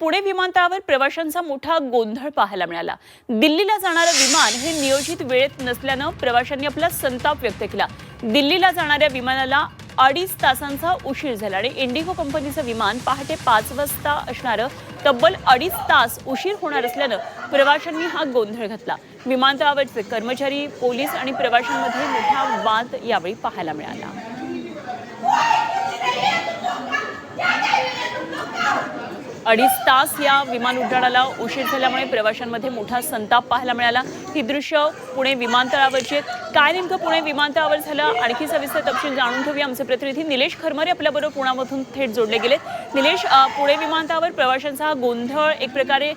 पुणे विमानतळावर प्रवाशांचा मोठा गोंधळ पाहायला मिळाला. दिल्लीला जाणारं विमान हे नियोजित वेळेत नसल्यानं प्रवाशांनी आपला संताप व्यक्त केला. दिल्लीला जाणाऱ्या विमानाला अडीच तासांचा उशीर झाला आणि इंडिगो कंपनीचं विमान पहाटे पाच वाजता असणारं तब्बल अडीच तास उशीर होणार असल्यानं प्रवाशांनी हा गोंधळ घातला. विमानतळावरचे कर्मचारी पोलीस आणि प्रवाशांमध्ये मोठा वाद यावेळी पाहायला मिळाला. अडीच तास या विमान उड्डाणाला उशीर झाल्यामुळे प्रवाशांमध्ये मोठा संताप पाहायला मिळाला. ही दृश्य पुणे विमानतळावरची काय नेमकं पुणे विमानतळावर झालं? आणखी सविस्तर तपशील जाणून घेऊया. आमचे प्रतिनिधी निलेश खरमारे आपल्याबरोबर पुण्यामधून थेट जोडले गेलेत. निलेश पुणे विमानतळावर प्रवाशांचा हा गोंधळ एक प्रकारे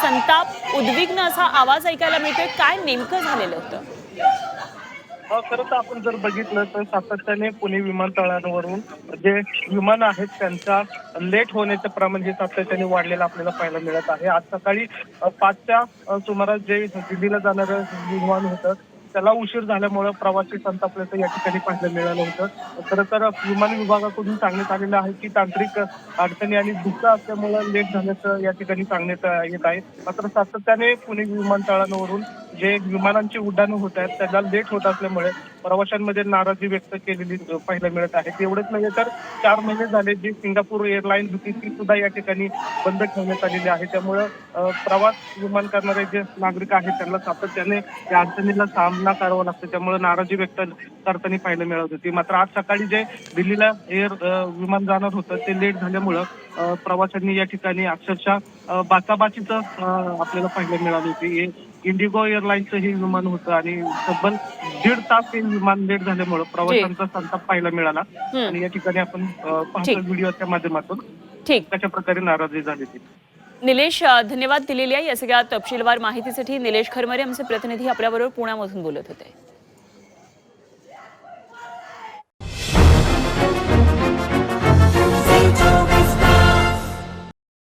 संताप उद्विग्न असा आवाज ऐकायला मिळतोय. काय नेमकं झालेलं होतं? हो, खरं तर आपण जर बघितलं तर सातत्याने पुणे विमानतळांवरून जे विमान आहेत त्यांचा लेट होण्याचं प्रमाण हे सातत्याने वाढलेलं आपल्याला पाहायला मिळत आहे. आज सकाळी पाचच्या सुमारास जे दिल्लीला जाणारं विमान होतं त्याला उशीर झाल्यामुळे प्रवासी संतापल्याचं या ठिकाणी पाहायला मिळालं होतं. खरं तर विमान विभागाकडून सांगण्यात आलेलं आहे की तांत्रिक अडचणी आणि धुका असल्यामुळे लेट झाल्याचं या ठिकाणी सांगण्यात येत आहे. मात्र सातत्याने पुणे विमानतळांवरून जे विमानांची उड्डाणं होत आहेत त्याला लेट होत असल्यामुळे प्रवाशांमध्ये नाराजी व्यक्त केलेली पाहायला मिळत आहे. एवढंच नव्हे तर चार महिने झाले जी सिंगापूर एअरलाईन होती ती सुद्धा या ठिकाणी बंद ठेवण्यात आलेली आहे. त्यामुळं प्रवास विमान करणारे जे नागरिक आहेत त्यांना सातत्याने या अडचणीला सामना करावा लागतो. त्यामुळे नाराजी व्यक्त करताना पाहायला मिळत होती. मात्र आज सकाळी जे दिल्लीला एअर विमान जाणार होतं ते लेट झाल्यामुळं प्रवाशांनी या ठिकाणी अक्षरशः बाचाबाचीचं आपल्याला पाहायला मिळाली होती. हे इंडिगो एअरलाईनचं हे विमान होतं आणि तब्बल दीड तास हे विमान लेट झाल्यामुळं प्रवाशांचा संताप पाहायला मिळाला. आणि या ठिकाणी आपण पाहतो. व्हिडिओच्या माध्यमातून. कशा प्रकारे नाराजी झाली ती निलेश धन्यवाद दिलेल्या या सगळ्या तपशीलवार माहितीसाठी निलेश खरमरे आमचे प्रतिनिधी आपल्याबरोबर पुण्यामधून बोलत होते.